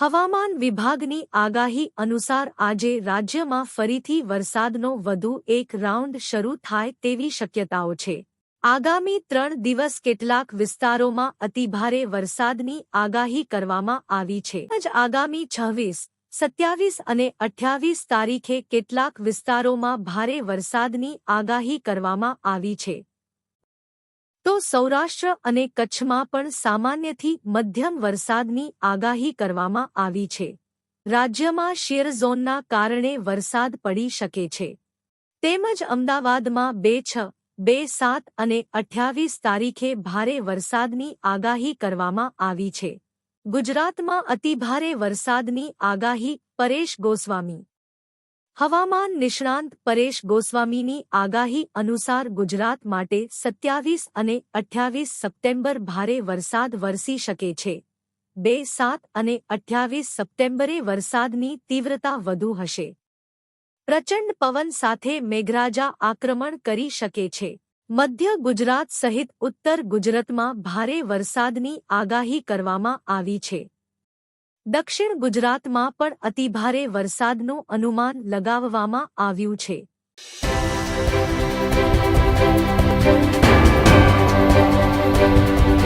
હવામાન વિભાગની આગાહી અનુસાર આજે રાજ્યમાં ફરીથી વરસાદનો વધુ એક રાઉન્ડ શરૂ થાય તેવી શક્યતાઓ છે. આગામી ત્રણ દિવસ કેટલાક વિસ્તારોમાં અતિભારે વરસાદની આગાહી કરવામાં આવી છે. જ આગામી છવ્વીસ, સત્યાવીસ અને અઠ્યાવીસ તારીખે કેટલાક વિસ્તારોમાં ભારે વરસાદની આગાહી કરવામાં આવી છે. તો સૌરાષ્ટ્ર અને કચ્છમાં પણ સામાન્યથી મધ્યમ વરસાદની આગાહી કરવામાં આવી છે. રાજ્યમાં શેર ઝોનના કારણે વરસાદ પડી શકે છે. તેમજ અમદાવાદમાં બે છ, બે સાત અને અઠ્યાવીસ તારીખે ભારે વરસાદની આગાહી કરવામાં આવી છે. ગુજરાતમાં અતિભારે વરસાદની આગાહી પરેશ ગોસ્વામી હવામાન નિષ્ણાંત પરેશ ગોસ્વામીની આગાહી અનુસાર ગુજરાત માટે સત્યાવીસ અને અઠ્યાવીસ સપ્ટેમ્બર ભારે વરસાદ વરસી શકે છે. બે સાત અને અઠ્યાવીસ સપ્ટેમ્બરે વરસાદની તીવ્રતા વધુ હશે. પ્રચંડ પવન સાથે મેઘરાજા આક્રમણ કરી શકે છે. મધ્ય ગુજરાત સહિત ઉત્તર ગુજરાતમાં ભારે વરસાદની આગાહી કરવામાં આવી છે. દક્ષિણ ગુજરાતમાં પણ અતિભારે વરસાદનું અનુમાન લગાવવામાં આવ્યું છે.